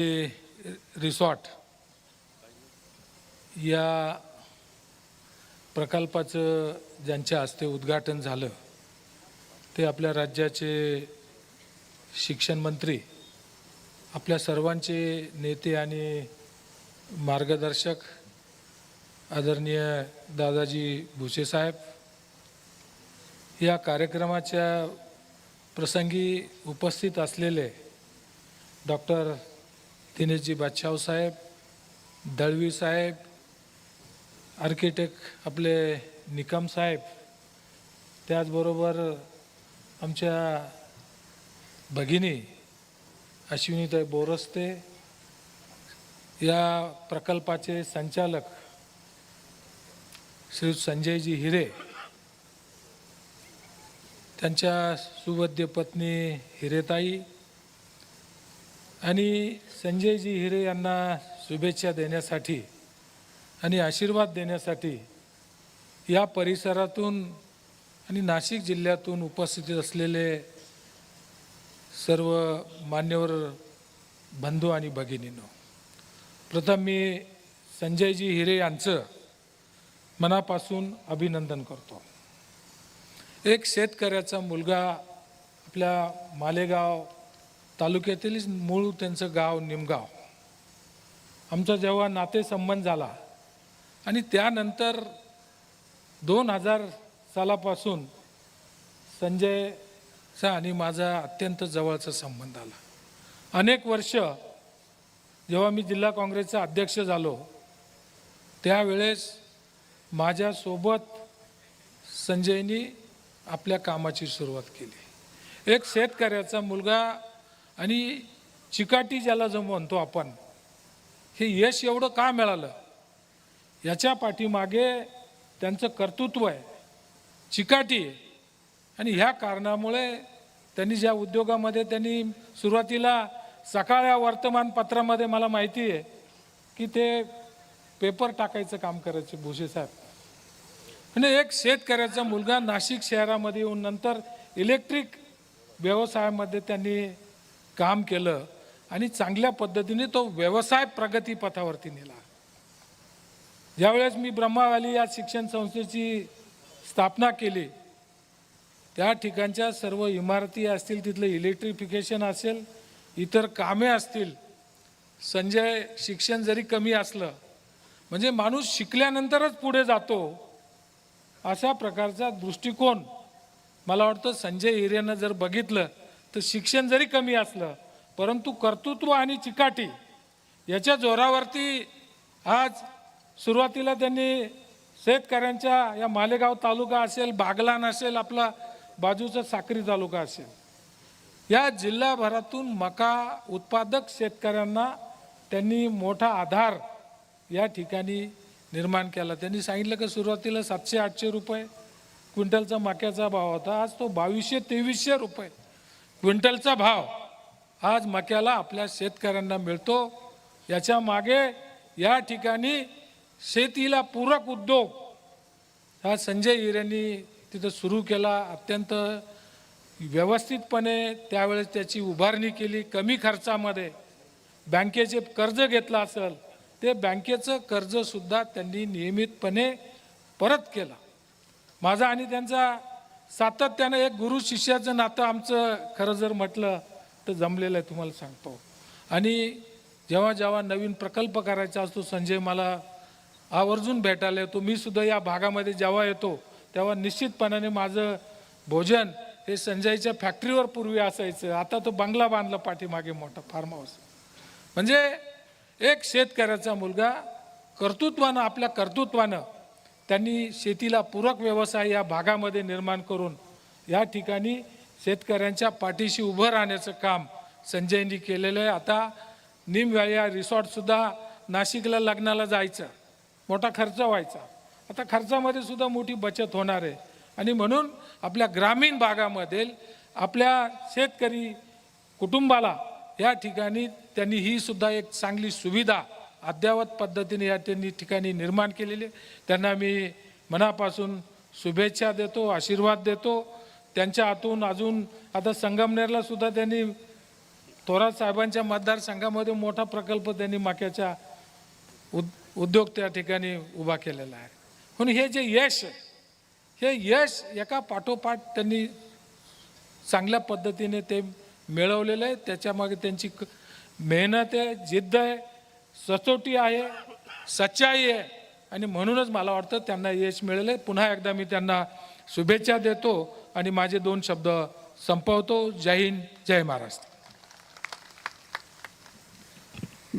Resort या प्रकल्पाचं ज्यांच्या हस्ते उद्घाटन झालं ते आपल्या राज्याचे शिक्षण मंत्री आपल्या सर्वांचे नेते आणि मार्गदर्शक आदरणीय दादाजी भुसे साहेब या कार्यक्रमाच्या प्रसंगी उपस्थित असलेले डॉक्टर दिनेशजी बादशाव साहेब दळवी साहेब आर्किटेक्ट आपले निकम साहेब त्याचबरोबर आमच्या भगिनी अश्विनीताई बोरस्ते या प्रकल्पाचे संचालक श्री संजयजी हिरे त्यांच्या सुवद्य पत्नी हिरेताई आणि संजयजी हिरे यांना शुभेच्छा देण्यासाठी आणि आशीर्वाद देण्यासाठी या परिसरातून आणि नाशिक जिल्ह्यातून उपस्थित असलेले सर्व मान्यवर बंधू आणि भगिनींनो प्रथम मी संजयजी हिरे यांचं मनापासून अभिनंदन करतो. एक शेतकऱ्याचा मुलगा आपल्या मालेगाव तालुक्यातीलच मूळ त्यांचं गाव निमगाव. आमचा जेव्हा नातेसंबंध झाला आणि त्यानंतर दोन हजार सालापासून संजयचा आणि माझा अत्यंत जवळचा संबंध आला. अनेक वर्ष जेव्हा मी जिल्हा काँग्रेसचा अध्यक्ष झालो त्यावेळेस माझ्यासोबत संजयनी आपल्या कामाची सुरुवात केली. एक शेतकऱ्याचा मुलगा आणि चिकाटी ज्याला जो म्हणतो आपण हे यश एवढं का मिळालं? याच्या पाठीमागे त्यांचं कर्तृत्व आहे. चिकाटी आहे. आणि ह्या कारणामुळे त्यांनी ज्या उद्योगामध्ये त्यांनी सुरुवातीला सकाळ या वर्तमानपत्रामध्ये मला माहिती आहे की ते पेपर टाकायचं काम करायचे भुसे साहेब. म्हणजे एक शेतकऱ्याचा मुलगा नाशिक शहरामध्ये येऊन नंतर इलेक्ट्रिक व्यवसायामध्ये त्यांनी काम केलं आणि चांगल्या पद्धतीने तो व्यवसाय प्रगतीपथावरती नेला. ज्यावेळेस मी ब्रह्मावाली या शिक्षण संस्थेची स्थापना केली त्या ठिकाणच्या सर्व इमारती असतील तिथलं इलेक्ट्रिफिकेशन असेल इतर कामे असतील संजय शिक्षण जरी कमी असलं म्हणजे माणूस शिकल्यानंतरच पुढे जातो अशा प्रकारचा दृष्टिकोन मला वाटतं संजय हिरेनं जर बघितलं तर शिक्षण जरी कमी असलं परंतु कर्तृत्व आणि चिकाटी याच्या जोरावरती आज सुरुवातीला त्यांनी शेतकऱ्यांच्या या मालेगाव तालुका असेल बागलान असेल आपला बाजूचा साक्री तालुका असेल या जिल्हाभरातून मका उत्पादक शेतकऱ्यांना त्यांनी मोठा आधार या ठिकाणी निर्माण केला. त्यांनी सांगितलं की सुरुवातीला सातशे आठशे रुपये क्विंटलचा मक्याचा भाव होता. आज तो बावीसशे तेवीसशे रुपये क्विंटलचा भाव आज मक्याला आपल्या शेतकऱ्यांना मिळतो. याच्या मागे या ठिकाणी शेतीला पूरक उद्योग हा संजय हिरेंनी तिथं सुरू केला. अत्यंत व्यवस्थितपणे त्यावेळेस त्याची उभारणी केली. कमी खर्चामध्ये बँकेचे कर्ज घेतलं असेल ते बँकेचं कर्जसुद्धा त्यांनी नियमितपणे परत केलं. माझा आणि त्यांचा सातत्यानं एक गुरु शिष्याचं नातं आमचं खरं जर म्हटलं तर जमलेलं आहे तुम्हाला सांगतो. आणि जेव्हा जेव्हा नवीन प्रकल्प करायचा असतो संजय मला आवर्जून भेटायला येतो. मी सुद्धा या भागामध्ये जेव्हा येतो तेव्हा निश्चितपणाने माझं भोजन हे संजयच्या फॅक्टरीवर पूर्वी असायचं. आता तो बंगला बांधला पाठीमागे मोठा फार्म हाऊस म्हणजे एक शेतकऱ्याचा मुलगा कर्तृत्वानं आपल्या कर्तृत्वानं त्यांनी शेतीला पूरक व्यवसाय या भागामध्ये निर्माण करून या ठिकाणी शेतकऱ्यांच्या पाठीशी उभं राहण्याचं काम संजयनी केलेलं आहे. आता निमव्याया रिसॉर्टसुद्धा नाशिकला लग्नाला जायचं. मोठा खर्च व्हायचा. आता खर्चामध्ये सुद्धा मोठी बचत होणार आहे. आणि म्हणून आपल्या ग्रामीण भागामधील आपल्या शेतकरी कुटुंबाला या ठिकाणी त्यांनी ही सुद्धा एक चांगली सुविधा अद्ययावत पद्धतीने या त्यांनी ठिकाणी निर्माण केलेली. आहे. त्यांना मी मनापासून शुभेच्छा देतो आशीर्वाद देतो. त्यांच्या हातून अजून आता संगमनेरला सुद्धा त्यांनी थोरात साहेबांच्या मतदारसंघामध्ये मोठा प्रकल्प त्यांनी माक्याच्या उद उद्योग त्या ठिकाणी उभा केलेला आहे. म्हणून हे जे यश हे यश एका पाठोपाठ त्यांनी चांगल्या पद्धतीने ते मिळवलेलं आहे. त्याच्यामागे त्यांची क- मेहनत आहे जिद्द आहे. सचोटी आहे सच्चाई आहे. आणि म्हणूनच मला वाटतं त्यांना यश मिळेल. पुन्हा एकदा मी त्यांना शुभेच्छा देतो आणि माझे दोन शब्द संपवतो. जय हिंद जय महाराष्ट्र.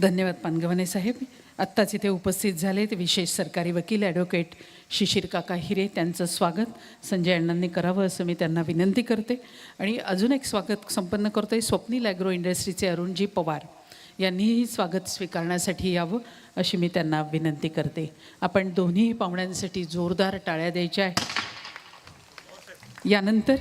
धन्यवाद पानगवने साहेब. आत्ताच इथे उपस्थित झाले ते विशेष सरकारी वकील ॲडव्होकेट शिशिर काका हिरे. त्यांचं स्वागत. संजय अण्णांनी करावं असं मी त्यांना विनंती करते. आणि अजून एक स्वागत संपन्न करतोय स्वप्नील ॲग्रो इंडस्ट्रीचे अरुणजी पवार. यांनीही स्वागत स्वीकारण्यासाठी यावं अशी मी त्यांना विनंती करते. आपण दोन्ही पाहुण्यांसाठी जोरदार टाळ्या द्यायच्या आहे यानंतर